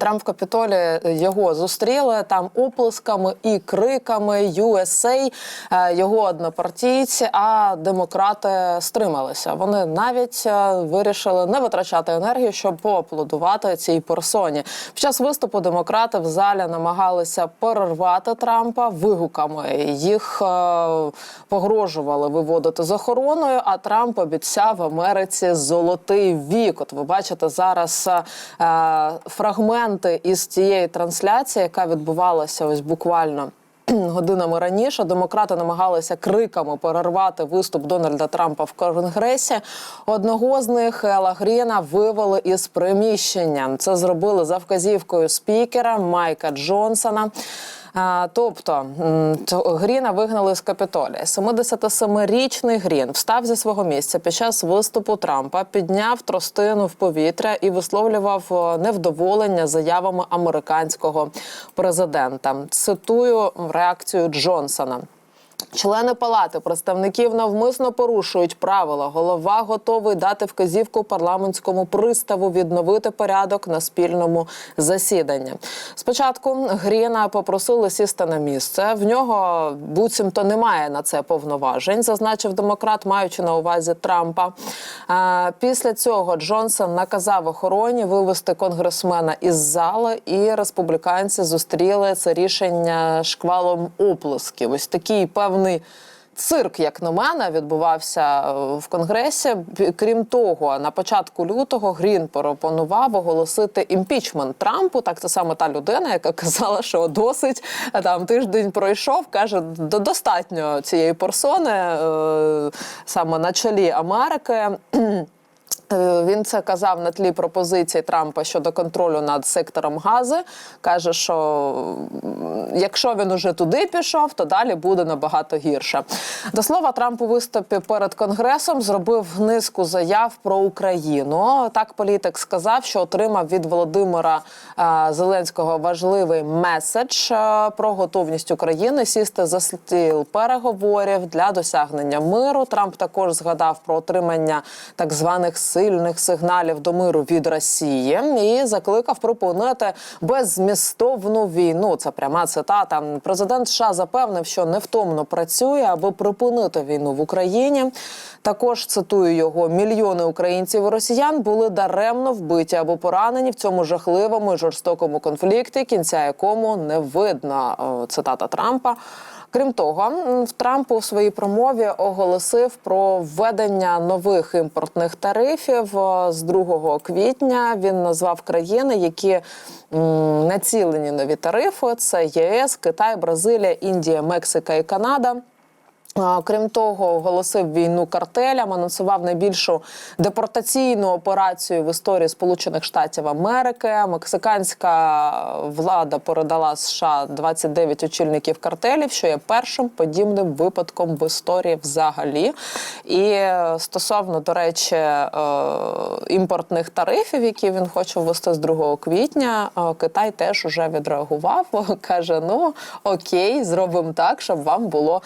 Трамп в Капітолі його зустріли там оплесками і криками USA, е, його однопартійці, а демократи стрималися. Вони навіть е, вирішили не витрачати енергію, щоб поаплодувати цій персоні. Під час виступу демократи в залі намагалися перервати Трампа вигуками. Їх е, погрожували виводити з охороною. А Трамп обіцяв Америці золотий вік. От ви бачите зараз е, фрагменти із цієї трансляції, яка відбувалася ось буквально. Годинами раніше демократи намагалися криками перервати виступ Дональда Трампа в конгресі. Одного з них Ела Гріна вивели із приміщення. Це зробили за вказівкою спікера Майка Джонсона. Тобто Гріна вигнали з Капітолія. 77-річний Грін встав зі свого місця під час виступу Трампа, підняв тростину в повітря і висловлював невдоволення заявами американського президента. Цитую реакцію Джонсона. Члени палати представників навмисно порушують правила. Голова готовий дати вказівку парламентському приставу відновити порядок на спільному засіданні. Спочатку Гріна попросили сісти на місце. В нього буцімто немає на це повноважень, зазначив демократ, маючи на увазі Трампа. Після цього Джонсон наказав охороні вивести конгресмена із зали, і республіканці зустріли це рішення шквалом оплесків. Ось такий певний. Цирк, як на мене, відбувався е, в конгресі. Крім того, на початку лютого Грін пропонував оголосити імпічмент Трампу. Так це саме та людина, яка казала, що досить е, там тиждень пройшов. каже, «До- достатньо цієї персони е, саме на чолі Америки. Е, Він це казав на тлі пропозицій Трампа щодо контролю над сектором гази. каже, що якщо він уже туди пішов, то далі буде набагато гірше. До слова, Трамп у виступі перед конгресом зробив низку заяв про Україну. Так політик сказав, що отримав від Володимира е, Зеленського важливий меседж е, про готовність України сісти за стіл переговорів для досягнення миру. Трамп також згадав про отримання так званих сильних сигналів до миру від Росії і закликав припинити беззмістовну війну. Це пряма цитата. Президент США запевнив, що невтомно працює, аби припинити війну в Україні. Також цитую його: мільйони українців і росіян були даремно вбиті або поранені в цьому жахливому і жорстокому конфлікті, кінця якому не видно. Цитата Трампа. Крім того, в Трамп у своїй промові оголосив про введення нових імпортних тарифів Е, з 2 квітня. Він назвав країни, які націлені нові тарифи: це ЄС, Китай, Бразилія, Індія, Мексика і Канада. Крім того, оголосив війну картелям, анонсував найбільшу депортаційну операцію в історії Сполучених Штатів Америки. Мексиканська влада передала США 29 очільників картелів, що є першим подібним випадком в історії взагалі. І стосовно, до речі, е, імпортних тарифів, які він хоче ввести з 2 квітня, е, Китай теж уже відреагував. каже: ну окей, зробимо так, щоб вам було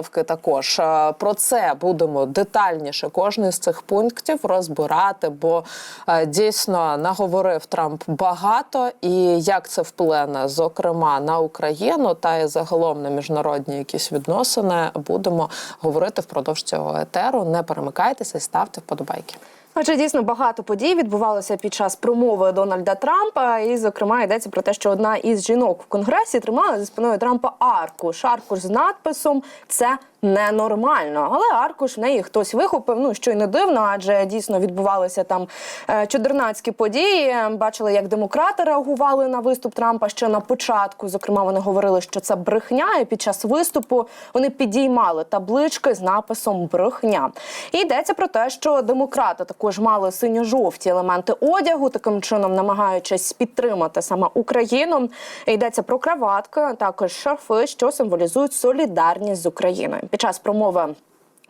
непереливки також. Е, Про це будемо детальніше кожний з цих пунктів розбирати, бо е, дійсно наговорив Трамп багато, і як це вплине, зокрема на Україну та і загалом на міжнародні якісь відносини, будемо говорити впродовж цього етеру. Не перемикайтеся ставте вподобайки. Адже дійсно багато подій відбувалося під час промови Дональда Трампа. І, зокрема, йдеться про те, що одна із жінок в конгресі тримала за спиною Трампа аркуш. Аркуш з надписом Це ненормально. Але аркуш в неї хтось вихопив. Ну що й не дивно, адже дійсно відбувалися там е, чудернацькі події. Бачили, як демократи реагували на виступ Трампа ще на початку. Зокрема, вони говорили, що це брехня. І під час виступу вони підіймали таблички з написом брехня. І йдеться про те, що демократи також мали синьо-жовті елементи одягу, таким чином намагаючись підтримати саме Україну. Йдеться про краватки, також шарфи, що символізують солідарність з Україною. Під час промови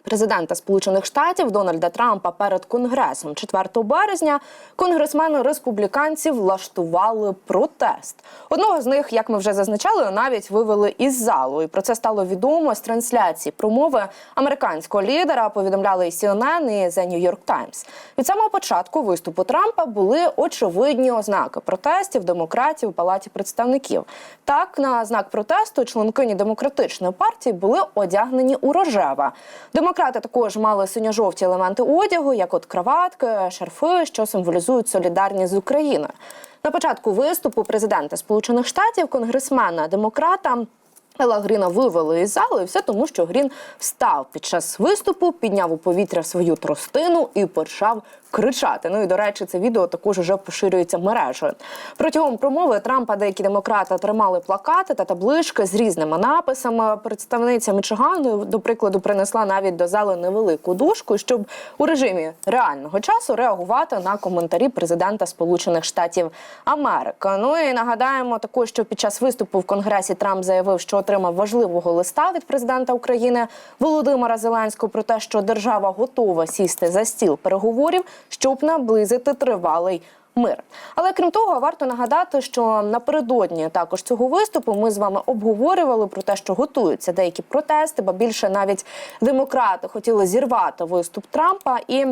Президента Сполучених Штатів Дональда Трампа перед конгресом 4 березня конгресмени республіканців влаштували протест. Одного з них, як ми вже зазначали, навіть вивели із залу. І про це стало відомо з трансляції промови американського лідера. Повідомляли і CNN, і The New York Times. Від самого початку виступу Трампа були очевидні ознаки протестів демократів у палаті представників. Так, на знак протесту членкині демократичної партії були одягнені у рожева. Демократи також мали синьо-жовті елементи одягу, як от краватки, шарфи, що символізують солідарність з Україною. На початку виступу президента Сполучених Штатів, конгресмена демократа. Ела Гріна вивели із зали, і все тому, що Грін встав під час виступу, підняв у повітря свою тростину і почав кричати. Ну і до речі, це відео також уже поширюється мережею. Протягом промови Трампа деякі демократи тримали плакати та таблички з різними написами. Представниця Мічигану, до прикладу, принесла навіть до зали невелику дужку, щоб у режимі реального часу реагувати на коментарі президента Сполучених Штатів Америки. Ну і нагадаємо також, що під час виступу в Конгресі Трамп заявив, що отримав важливого листа від президента України Володимира Зеленського про те, що держава готова сісти за стіл переговорів, щоб наблизити тривалий. Мир, але крім того, варто нагадати, що напередодні також цього виступу ми з вами обговорювали про те, що готуються деякі протести, бо більше навіть демократи хотіли зірвати виступ Трампа і.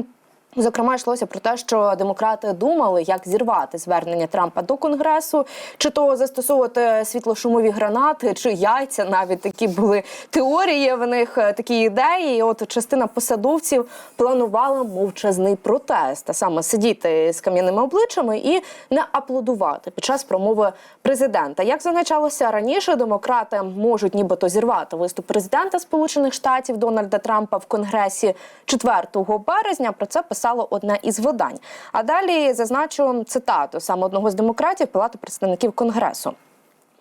Зокрема, йшлося про те, що демократи думали, як зірвати звернення Трампа до конгресу, чи то застосовувати світлошумові гранати, чи яйця. Навіть такі були теорії в них, е, такі ідеї. І От частина посадовців планувала мовчазний протест, а саме сидіти з кам'яними обличчями і не аплодувати під час промови президента. Як зазначалося раніше, демократи можуть нібито зірвати виступ президента Сполучених Штатів Дональда Трампа в конгресі 4 березня. Про це писало одне із видань. А далі зазначу цитату саме одного з демократів Палати представників конгресу.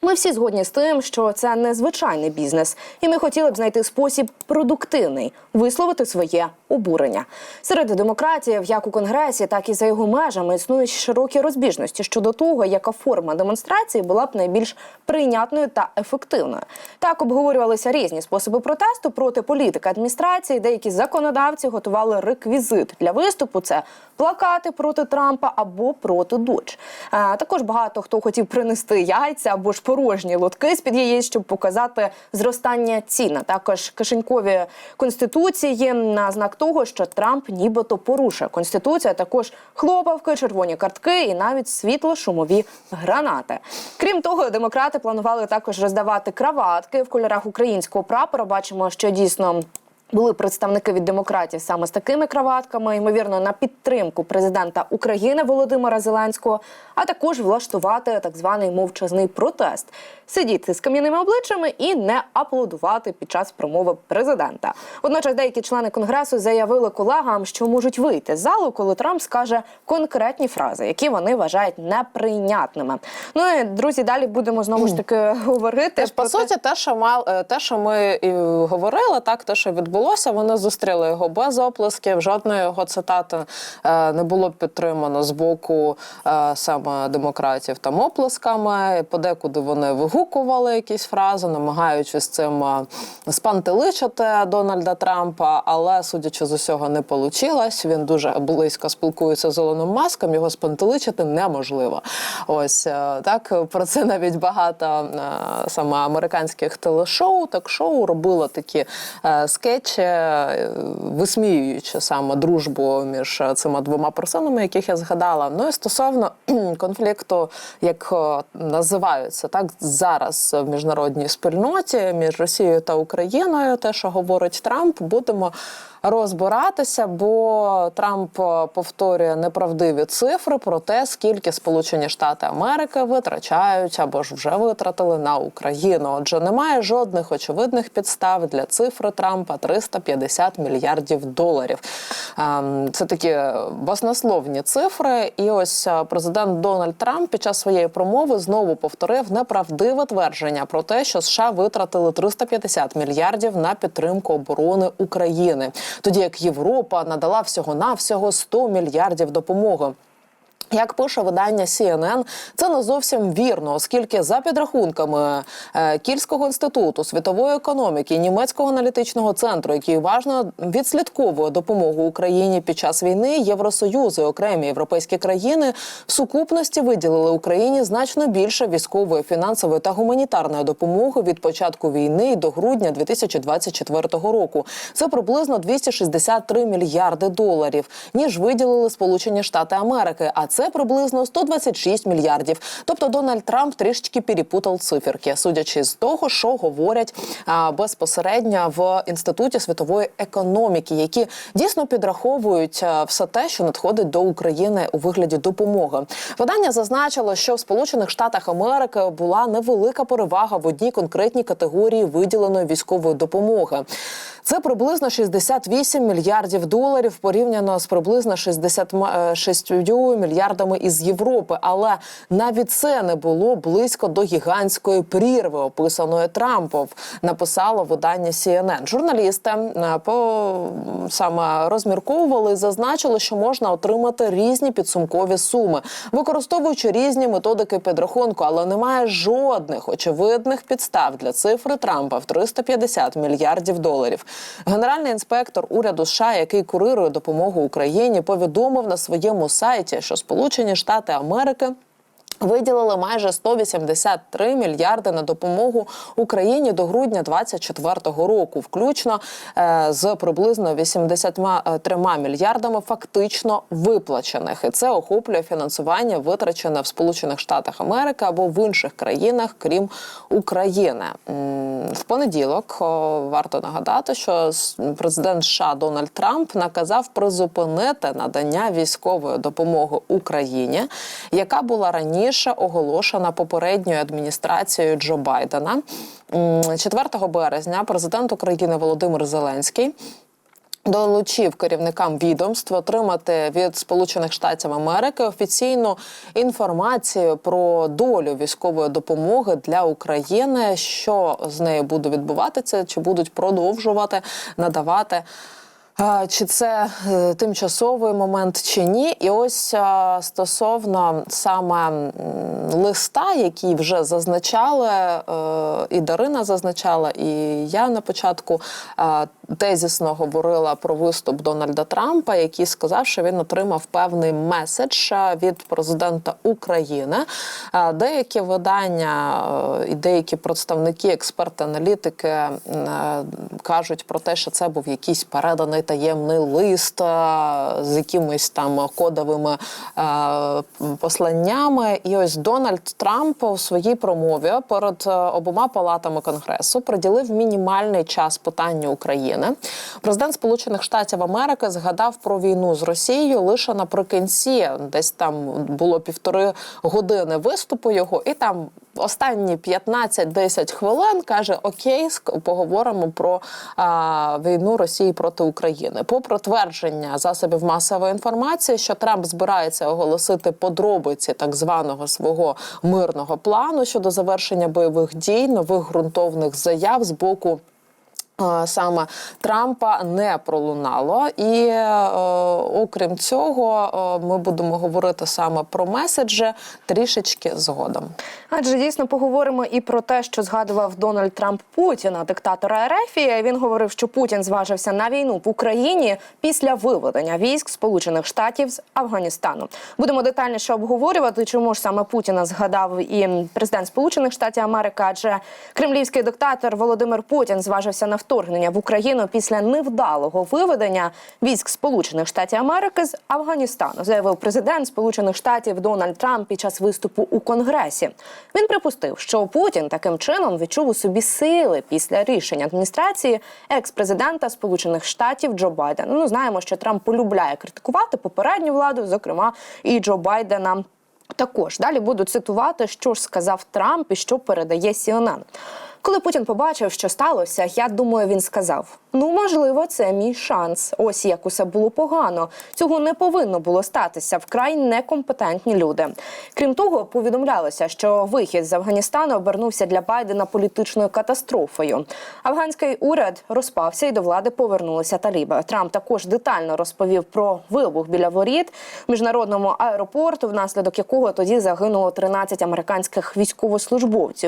Ми всі згодні з тим, що це не звичайний бізнес, і ми хотіли б знайти спосіб продуктивний висловити своє обурення. Серед демократів, як у конгресі, так і за його межами, існують широкі розбіжності щодо того, яка форма демонстрації була б найбільш прийнятною та ефективною. Так обговорювалися різні способи протесту проти політики адміністрації. Деякі законодавці готували реквізит для виступу. Це плакати проти Трампа або проти Додж. А, також багато хто хотів принести яйця або ж порожні лотки з під яєць, щоб показати зростання цін. Також кишенькові конституції на знак того, що Трамп нібито порушує конституцію. Також хлопавки, червоні картки і навіть світло-шумові гранати. Крім того, демократи планували також роздавати краватки в кольорах українського прапора. Бачимо, що дійсно. Були представники від демократів саме з такими краватками, ймовірно, на підтримку президента України Володимира Зеленського, а також влаштувати так званий мовчазний протест, сидіти з кам'яними обличчями і не аплодувати під час промови президента. Водночас деякі члени конгресу заявили колегам, що можуть вийти з залу, коли Трамп скаже конкретні фрази, які вони вважають неприйнятними. Ну і друзі, далі будемо знову ж таки говорити. По про те- суті, те, що мал, е, те, що ми і говорили, так те, що відбулося, вони зустріли його без оплесків. Жодної його цитати е, не було підтримано з боку е, саме демократів там оплесками. Подекуди вони вигукували якісь фрази, намагаючись цим е, спантеличити Дональда Трампа. Але судячи з усього, не вийшло. Він дуже близько спілкується з Ілоном Маском. Його спантеличити неможливо. Ось так про це навіть багато саме американських телешоу, так шоу робило такі скетчі, е, висміюючи саме дружбу між е, цими двома персонами, яких я згадала. Ну і стосовно конфлікту, як е, називаються так зараз в міжнародній спільноті між Росією та Україною, те, що говорить Трамп, будемо розбиратися, бо Трамп е, повторює неправдиві цифри про те, скільки Сполучені Штати Америки витрачають або ж вже витратили на Україну. Отже, немає жодних очевидних підстав для цифри Трампа 350 мільярдів доларів. Ем, Це такі баснословні цифри. І ось е, президент Дональд Трамп під час своєї промови знову повторив неправдиве твердження про те, що США витратили 350 мільярдів на підтримку оборони України, тоді як Європа надала всього навсього 100 мільярдів допомоги. Як пише видання CNN, це не зовсім вірно, оскільки за підрахунками е, Кільського інституту світової економіки німецького аналітичного центру, який уважно відслідковує допомогу Україні під час війни, Євросоюз і окремі європейські країни в сукупності виділили Україні значно більше військової, фінансової та гуманітарної допомоги від початку війни до грудня 2024 року. Це приблизно 263 мільярди доларів, ніж виділили Сполучені Штати Америки. А це приблизно 126 мільярдів. Тобто Дональд Трамп трішечки перепутав циферки, судячи з того, що говорять а, безпосередньо в інституті світової економіки, які дійсно підраховують а, все те, що надходить до України у вигляді допомоги. Видання зазначило, що в Сполучених Штатах Америки була невелика перевага в одній конкретній категорії виділеної військової допомоги. Це приблизно 68 мільярдів доларів порівняно з приблизно 66 мільярдами із Європи. Але навіть це не було близько до гігантської прірви, описаної Трампом. Написало видання CNN. Журналісти е, по саме розмірковували і зазначили, що можна отримати різні підсумкові суми, використовуючи різні методики підрахунку, але немає жодних очевидних підстав для цифри Трампа в 350 мільярдів доларів. Генеральний інспектор уряду США, який курирує допомогу Україні, повідомив на своєму сайті, що Сполучені Штати Америки. Виділили майже 183 мільярди на допомогу Україні до грудня 2024 року, включно е, з приблизно 83 мільярдами фактично виплачених. І це охоплює фінансування, витрачене в Сполучених Штатах Америки або в інших країнах, крім України. В понеділок варто нагадати, що президент США Дональд Трамп наказав призупинити надання військової допомоги Україні, яка була раніше оголошена попередньою адміністрацією Джо Байдена. 4 березня президент України Володимир Зеленський. Долучив керівникам відомств отримати від Сполучених Штатів Америки офіційну інформацію про долю військової допомоги для України, що з нею буде відбуватися, чи будуть продовжувати надавати. Чи це е, тимчасовий момент чи ні? І ось стосовно саме листа, який вже зазначали, е, і Дарина зазначала, і я на початку тезісно говорила про виступ Дональда Трампа, який сказав, що він отримав певний меседж е, від президента України. Е, Деякі видання е, і деякі представники, експерти, аналітики е, кажуть про те, що це був якийсь переданий таємний лист з якимись там кодовими посланнями. І ось Дональд Трамп у своїй промові перед обома палатами конгресу приділив мінімальний час питанню України. Президент Сполучених Штатів Америки згадав про війну з Росією лише наприкінці, десь там було півтори години виступу його, і там останні 15-10 хвилин каже: Окей, поговоримо про а, війну Росії проти України. Попри твердження засобів масової інформації, що Трамп збирається оголосити подробиці так званого свого мирного плану щодо завершення бойових дій, нових ґрунтовних заяв з боку. Саме Трампа не пролунало, і е, окрім цього, е, ми будемо говорити саме про меседжі трішечки згодом. Адже дійсно поговоримо і про те, що згадував Дональд Трамп Путіна, диктатора РФ. І Він говорив, що Путін зважився на війну в Україні після виведення військ Сполучених Штатів з Афганістану. Будемо детальніше обговорювати, чому ж саме Путіна згадав і президент Сполучених Штатів Америки, адже кремлівський диктатор Володимир Путін зважився на вторгнення в Україну після невдалого виведення військ Сполучених Штатів Америки з Афганістану, заявив президент Сполучених Штатів Дональд Трамп під час виступу у Конгресі. Він припустив, що Путін таким чином відчув у собі сили після рішення адміністрації екс-президента Сполучених Штатів Джо Байдена. Ну знаємо, що Трамп полюбляє критикувати попередню владу, зокрема і Джо Байдена. Також далі буду цитувати, що ж сказав Трамп і що передає CNN. Коли Путін побачив, що сталося, я думаю, він сказав: ну можливо, це мій шанс. Ось як усе було погано. Цього не повинно було статися. Вкрай некомпетентні люди. Крім того, повідомлялося, що вихід з Афганістану обернувся для Байдена політичною катастрофою. Афганський уряд розпався і до влади повернулися таліби. Трамп також детально розповів про вибух біля воріт міжнародному аеропорту, внаслідок якого тоді загинуло 13 американських військовослужбовців.